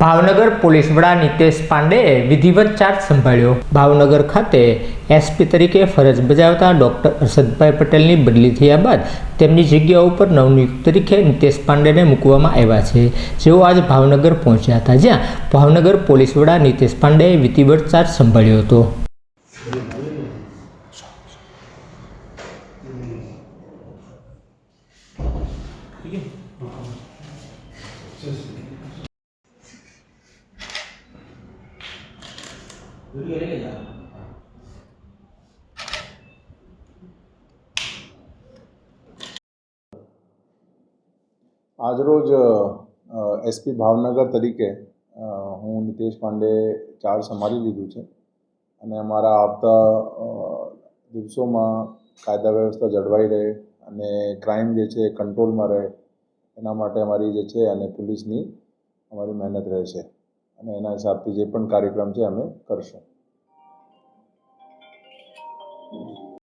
Bhavnagar police વડા નિતેશ પાંડેએ વિધિવત ચાર્જ સંભાળ્યો. ભાવનગર ખાતે એસપી તરીકે ફરજ બજાવતા ડોક્ટર અરશદભાઈ પટેલની બદલી થયા બાદ તેમની જગ્યા ઉપર નવનિયુક્ત તરીકે નિતેશ પાંડેને મૂકવામાં આવ્યા છે. જેઓ આજ ભાવનગર પહોંચ્યા હતા, જ્યાં ભાવનગર પોલીસ વડા નિતેશ પાંડેએ વિધિવત ચાર્જ સંભાળ્યો હતો. આજરોજ એસપી ભાવનગર તરીકે હું નિતેશ પાંડે ચાર્જ સંભાળી લીધું છે. અને અમારા આવતા દિવસોમાં કાયદા વ્યવસ્થા જળવાઈ રહે અને ક્રાઇમ જે છે કંટ્રોલમાં રહે. એના માટે અમારી જે છે અને પોલીસની અમારી મહેનત રહેશે અને એના હિસાબથી જે પણ કાર્યક્રમ છે અમે કરશું.